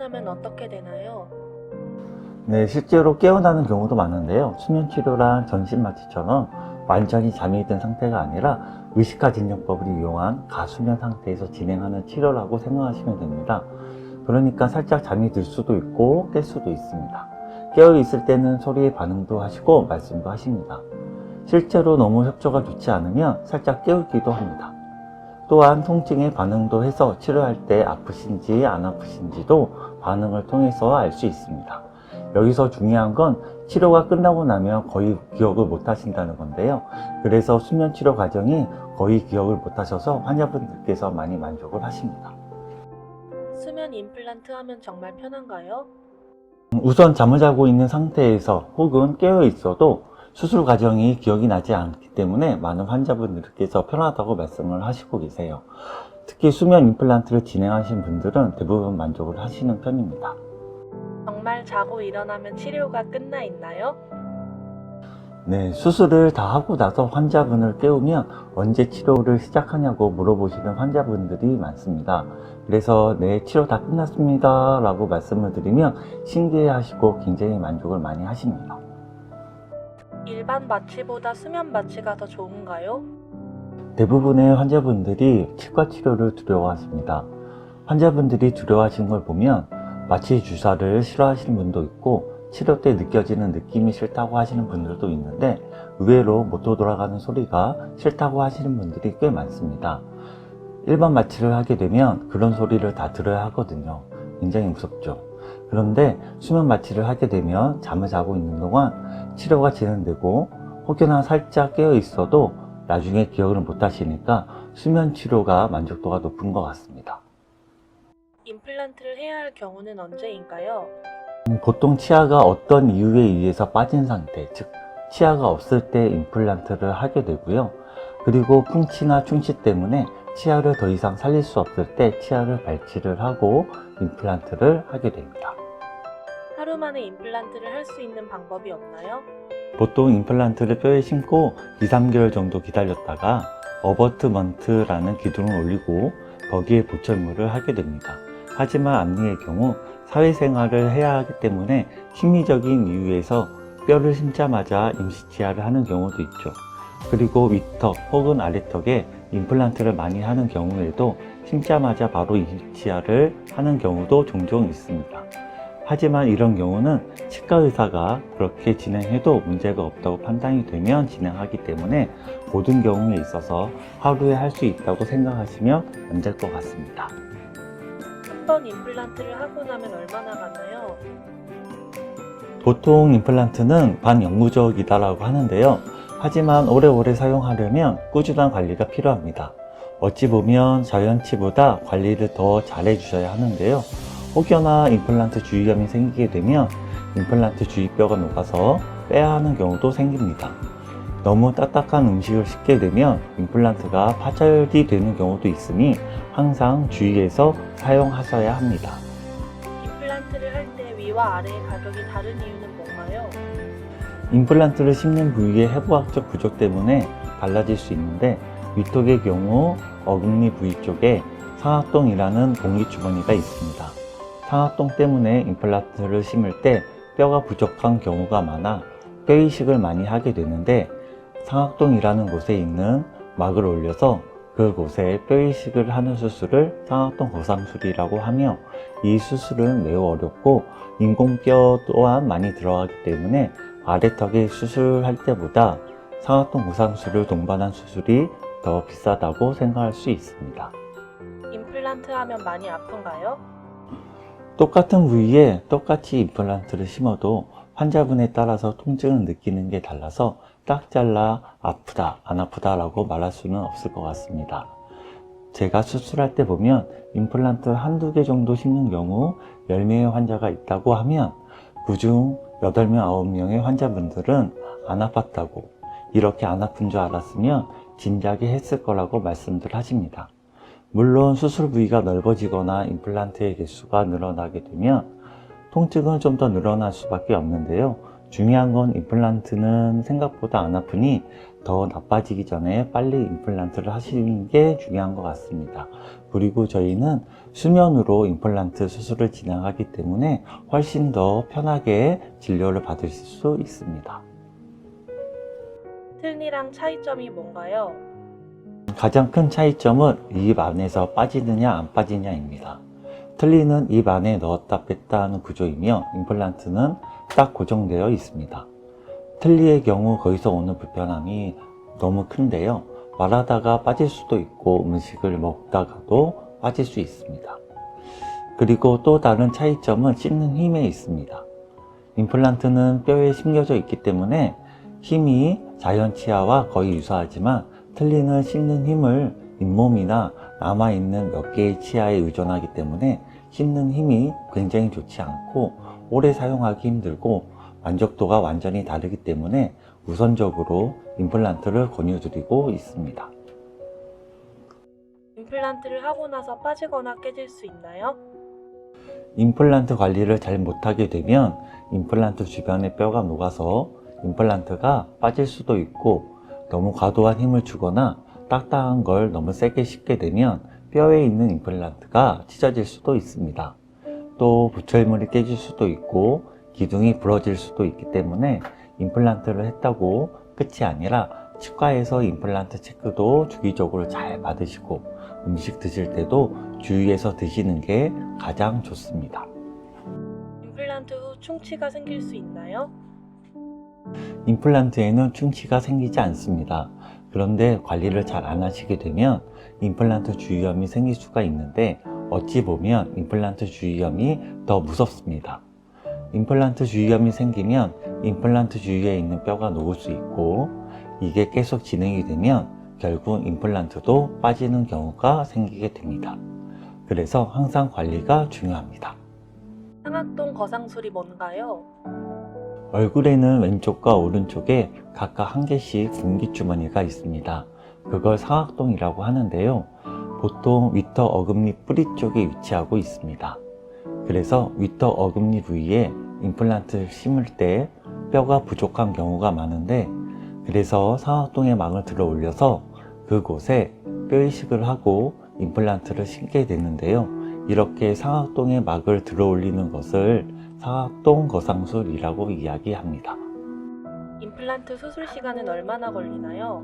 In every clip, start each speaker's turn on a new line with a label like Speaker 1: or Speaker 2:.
Speaker 1: 하면 어떻게 되나요?
Speaker 2: 네, 실제로 깨어나는 경우도 많은데요. 수면 치료란 전신 마취처럼 완전히 잠이 든 상태가 아니라 의식화 진정법을 이용한 가수면 상태에서 진행하는 치료라고 생각하시면 됩니다. 그러니까 살짝 잠이 들 수도 있고 깰 수도 있습니다. 깨어 있을 때는 소리에 반응도 하시고 말씀도 하십니다. 실제로 너무 협조가 좋지 않으면 살짝 깨우기도 합니다. 또한 통증에 반응도 해서 치료할 때 아프신지 안 아프신지도 반응을 통해서 알 수 있습니다. 여기서 중요한 건 치료가 끝나고 나면 거의 기억을 못 하신다는 건데요. 그래서 수면 치료 과정이 거의 기억을 못 하셔서 환자분들께서 많이 만족을 하십니다.
Speaker 1: 수면 임플란트 하면 정말 편한가요?
Speaker 2: 우선 잠을 자고 있는 상태에서 혹은 깨어 있어도 수술 과정이 기억이 나지 않기 때문에 많은 환자분들께서 편하다고 말씀을 하시고 계세요. 특히 수면 임플란트를 진행하신 분들은 대부분 만족을 하시는 편입니다.
Speaker 1: 정말 자고 일어나면 치료가 끝나 있나요?
Speaker 2: 네, 수술을 다 하고 나서 환자분을 깨우면 언제 치료를 시작하냐고 물어보시는 환자분들이 많습니다. 그래서 네, 치료 다 끝났습니다. 라고 말씀을 드리면 신기해 하시고 굉장히 만족을 많이 하십니다.
Speaker 1: 일반 마취보다 수면 마취가 더 좋은가요?
Speaker 2: 대부분의 환자분들이 치과 치료를 두려워하십니다. 환자분들이 두려워하시는 걸 보면 마취 주사를 싫어하시는 분도 있고 치료 때 느껴지는 느낌이 싫다고 하시는 분들도 있는데 의외로 모터 돌아가는 소리가 싫다고 하시는 분들이 꽤 많습니다. 일반 마취를 하게 되면 그런 소리를 다 들어야 하거든요. 굉장히 무섭죠. 그런데 수면 마취를 하게 되면 잠을 자고 있는 동안 치료가 진행되고 혹여나 살짝 깨어 있어도 나중에 기억을 못 하시니까 수면 치료가 만족도가 높은 것 같습니다.
Speaker 1: 임플란트를 해야 할 경우는 언제인가요?
Speaker 2: 음, 보통 치아가 어떤 이유에 의해서 빠진 상태, 즉 치아가 없을 때 임플란트를 하게 되고요. 그리고 풍치나 충치 때문에 치아를 더 이상 살릴 수 없을 때 치아를 발치를 하고 임플란트를 하게 됩니다.
Speaker 1: 하루 만에 임플란트를 할 수 있는 방법이 없나요?
Speaker 2: 보통 임플란트를 뼈에 심고 2, 3개월 정도 기다렸다가 어버트먼트라는 기둥을 올리고 거기에 보철물을 하게 됩니다. 하지만 앞니의 경우 사회생활을 해야 하기 때문에 심리적인 이유에서 뼈를 심자마자 임시치아를 하는 경우도 있죠. 그리고 윗턱 혹은 아래턱에 임플란트를 많이 하는 경우에도 심자마자 바로 임시치아를 하는 경우도 종종 있습니다. 하지만 이런 경우는 치과 의사가 그렇게 진행해도 문제가 없다고 판단이 되면 진행하기 때문에 모든 경우에 있어서 하루에 할 수 있다고 생각하시면 안 될 것 같습니다.
Speaker 1: 한 번 임플란트를 하고 나면 얼마나 가나요?
Speaker 2: 보통 임플란트는 반영구적이다라고 하는데요. 하지만 오래오래 사용하려면 꾸준한 관리가 필요합니다. 어찌 보면 자연치보다 관리를 더 잘해 주셔야 하는데요. 혹여나 임플란트 주의감이 생기게 되면 임플란트 주위뼈가 녹아서 빼야 하는 경우도 생깁니다. 너무 딱딱한 음식을 씹게 되면 임플란트가 파절이 되는 경우도 있으니 항상 주의해서 사용하셔야 합니다.
Speaker 1: 임플란트를 할 때 위와 아래의 가격이 다른 이유는 뭔가요?
Speaker 2: 임플란트를 심는 부위의 해부학적 부족 때문에 달라질 수 있는데 위턱의 경우 어금니 부위 쪽에 상악동이라는 공기주머니가 있습니다. 상악동 때문에 임플란트를 심을 때 뼈가 부족한 경우가 많아 뼈 이식을 많이 하게 되는데 상악동이라는 곳에 있는 막을 올려서 그곳에 뼈 이식을 하는 수술을 상악동 거상술이라고 하며 이 수술은 매우 어렵고 인공뼈 또한 많이 들어가기 때문에 아래턱에 수술할 때보다 상악동 거상술을 동반한 수술이 더 비싸다고 생각할 수 있습니다.
Speaker 1: 임플란트 하면 많이 아픈가요?
Speaker 2: 똑같은 부위에 똑같이 임플란트를 심어도 환자분에 따라서 통증을 느끼는 게 달라서 딱 잘라 아프다, 안 아프다 라고 말할 수는 없을 것 같습니다. 제가 수술할 때 보면 임플란트 한두 개 정도 심는 경우 10명의 환자가 있다고 하면 그중 8명, 9명의 환자분들은 안 아팠다고 이렇게 안 아픈 줄 알았으면 진작에 했을 거라고 말씀들 하십니다. 물론 수술 부위가 넓어지거나 임플란트의 개수가 늘어나게 되면 통증은 좀 더 늘어날 수밖에 없는데요. 중요한 건 임플란트는 생각보다 안 아프니 더 나빠지기 전에 빨리 임플란트를 하시는 게 중요한 것 같습니다. 그리고 저희는 수면으로 임플란트 수술을 진행하기 때문에 훨씬 더 편하게 진료를 받으실 수 있습니다.
Speaker 1: 틀니랑 차이점이 뭔가요?
Speaker 2: 가장 큰 차이점은 입 안에서 빠지느냐 안 빠지냐입니다. 틀니는 입 안에 넣었다 뺐다 하는 구조이며 임플란트는 딱 고정되어 있습니다. 틀니의 경우 거기서 오는 불편함이 너무 큰데요. 말하다가 빠질 수도 있고 음식을 먹다가도 빠질 수 있습니다. 그리고 또 다른 차이점은 씹는 힘에 있습니다. 임플란트는 뼈에 심겨져 있기 때문에 힘이 자연 치아와 거의 유사하지만 틀니는 씹는 힘을 잇몸이나 남아있는 몇 개의 치아에 의존하기 때문에 씹는 힘이 굉장히 좋지 않고 오래 사용하기 힘들고 만족도가 완전히 다르기 때문에 우선적으로 임플란트를 권유드리고 있습니다.
Speaker 1: 임플란트를 하고 나서 빠지거나 깨질 수 있나요?
Speaker 2: 임플란트 관리를 잘 못하게 되면 임플란트 주변의 뼈가 녹아서 임플란트가 빠질 수도 있고 너무 과도한 힘을 주거나 딱딱한 걸 너무 세게 씹게 되면 뼈에 있는 임플란트가 찢어질 수도 있습니다. 또 부철물이 깨질 수도 있고 기둥이 부러질 수도 있기 때문에 임플란트를 했다고 끝이 아니라 치과에서 임플란트 체크도 주기적으로 잘 받으시고 음식 드실 때도 주의해서 드시는 게 가장 좋습니다.
Speaker 1: 임플란트 후 충치가 생길 수 있나요?
Speaker 2: 임플란트에는 충치가 생기지 않습니다. 그런데 관리를 잘 안 하시게 되면 임플란트 주위염이 생길 수가 있는데 어찌 보면 임플란트 주위염이 더 무섭습니다. 임플란트 주위염이 생기면 임플란트 주위에 있는 뼈가 녹을 수 있고 이게 계속 진행이 되면 결국 임플란트도 빠지는 경우가 생기게 됩니다. 그래서 항상 관리가 중요합니다.
Speaker 1: 상악동 거상술이 뭔가요?
Speaker 2: 얼굴에는 왼쪽과 오른쪽에 각각 한 개씩 분기주머니가 있습니다. 그걸 상악동이라고 하는데요. 보통 위터 어금니 뿌리 쪽에 위치하고 있습니다. 그래서 위터 어금니 부위에 임플란트를 심을 때 뼈가 부족한 경우가 많은데 그래서 상악동에 망을 들어 올려서 그곳에 뼈 이식을 하고 임플란트를 심게 되는데요. 이렇게 상악동에 막을 들어 올리는 것을 상악동 거상술이라고 이야기합니다.
Speaker 1: 임플란트 수술 시간은 얼마나 걸리나요?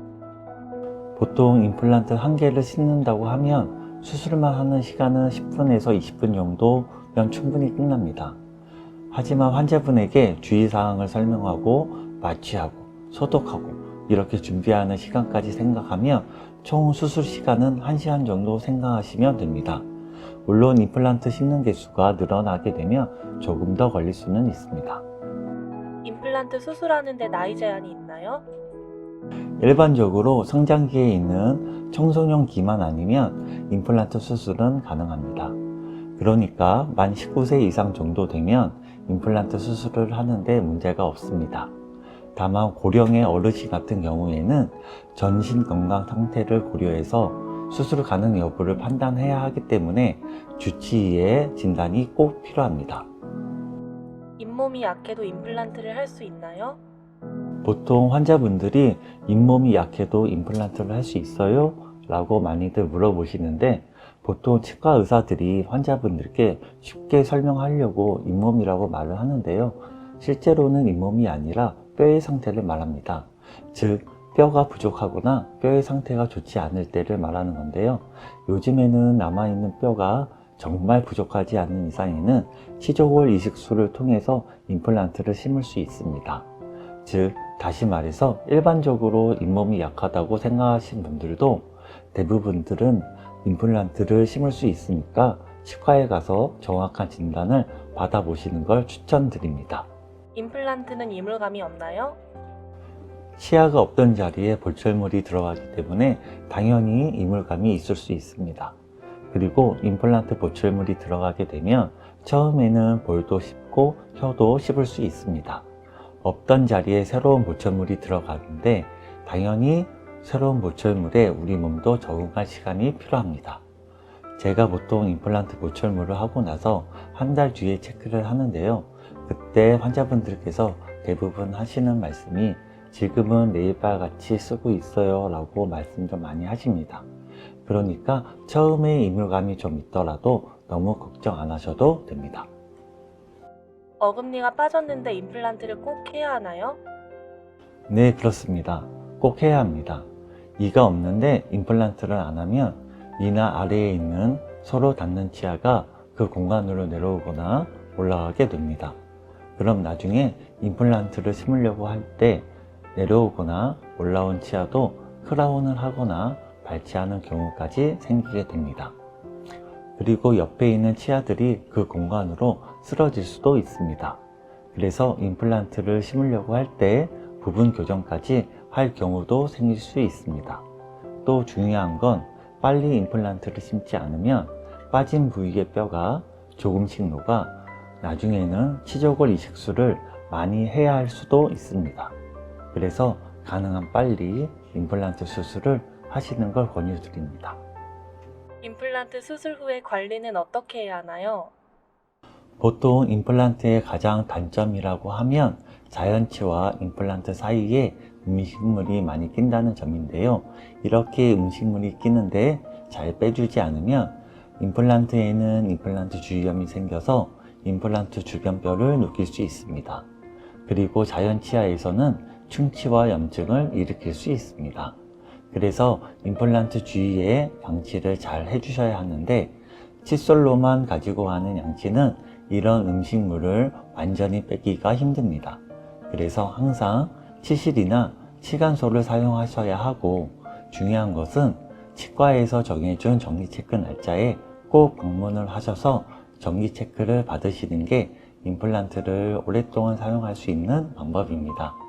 Speaker 2: 보통 임플란트 한 개를 심는다고 하면 수술만 하는 시간은 10분에서 20분 정도면 충분히 끝납니다. 하지만 환자분에게 주의사항을 설명하고 마취하고 소독하고 이렇게 준비하는 시간까지 생각하면 총 수술 시간은 1시간 정도 생각하시면 됩니다. 물론 임플란트 심는 개수가 늘어나게 되면 조금 더 걸릴 수는 있습니다.
Speaker 1: 임플란트 수술하는데 나이 제한이 있나요?
Speaker 2: 일반적으로 성장기에 있는 청소년 기만 아니면 임플란트 수술은 가능합니다. 그러니까 만 19세 이상 정도 되면 임플란트 수술을 하는데 문제가 없습니다. 다만 고령의 어르신 같은 경우에는 전신 건강 상태를 고려해서 수술 가능 여부를 판단해야 하기 때문에 주치의의 진단이 꼭 필요합니다.
Speaker 1: 잇몸이 약해도 임플란트를 할 수 있나요?
Speaker 2: 보통 환자분들이 잇몸이 약해도 임플란트를 할 수 있어요? 라고 많이들 물어보시는데 보통 치과 의사들이 환자분들께 쉽게 설명하려고 잇몸이라고 말을 하는데요. 실제로는 잇몸이 아니라 뼈의 상태를 말합니다. 즉, 뼈가 부족하거나 뼈의 상태가 좋지 않을 때를 말하는 건데요. 요즘에는 남아있는 뼈가 정말 부족하지 않은 이상에는 치조골 이식술을 통해서 임플란트를 심을 수 있습니다. 즉, 다시 말해서 일반적으로 잇몸이 약하다고 생각하신 분들도 대부분들은 임플란트를 심을 수 있으니까 치과에 가서 정확한 진단을 받아보시는 걸 추천드립니다.
Speaker 1: 임플란트는 이물감이 없나요?
Speaker 2: 치아가 없던 자리에 볼철물이 들어가기 때문에 당연히 이물감이 있을 수 있습니다. 그리고 임플란트 볼철물이 들어가게 되면 처음에는 볼도 씹고 혀도 씹을 수 있습니다. 없던 자리에 새로운 볼철물이 들어가는데 당연히 새로운 볼철물에 우리 몸도 적응할 시간이 필요합니다. 제가 보통 임플란트 볼철물을 하고 나서 한 달 뒤에 체크를 하는데요. 그때 환자분들께서 대부분 하시는 말씀이 지금은 내일바 같이 쓰고 있어요 라고 말씀 좀 많이 하십니다. 그러니까 처음에 이물감이 좀 있더라도 너무 걱정 안 하셔도 됩니다.
Speaker 1: 어금니가 빠졌는데 임플란트를 꼭 해야 하나요?
Speaker 2: 네, 그렇습니다. 꼭 해야 합니다. 이가 없는데 임플란트를 안 하면 이나 아래에 있는 서로 닿는 치아가 그 공간으로 내려오거나 올라가게 됩니다. 그럼 나중에 임플란트를 심으려고 할 때 내려오거나 올라온 치아도 크라운을 하거나 발치하는 경우까지 생기게 됩니다. 그리고 옆에 있는 치아들이 그 공간으로 쓰러질 수도 있습니다. 그래서 임플란트를 심으려고 할 때 부분 교정까지 할 경우도 생길 수 있습니다. 또 중요한 건 빨리 임플란트를 심지 않으면 빠진 부위의 뼈가 조금씩 녹아 나중에는 치조골 이식술을 많이 해야 할 수도 있습니다. 그래서 가능한 빨리 임플란트 수술을 하시는 걸 권유드립니다.
Speaker 1: 임플란트 수술 후에 관리는 어떻게 해야 하나요?
Speaker 2: 보통 임플란트의 가장 단점이라고 하면 자연치와 임플란트 사이에 음식물이 많이 낀다는 점인데요. 이렇게 음식물이 끼는데 잘 빼주지 않으면 임플란트에는 임플란트 주위염이 생겨서 임플란트 주변 뼈를 녹일 수 있습니다. 그리고 자연치아에서는 충치와 염증을 일으킬 수 있습니다. 그래서 임플란트 주위에 방치를 잘 해주셔야 하는데 칫솔로만 가지고 하는 양치는 이런 음식물을 완전히 빼기가 힘듭니다. 그래서 항상 치실이나 치간소를 사용하셔야 하고 중요한 것은 치과에서 정해준 정기체크 날짜에 꼭 방문을 하셔서 정기체크를 받으시는 게 임플란트를 오랫동안 사용할 수 있는 방법입니다.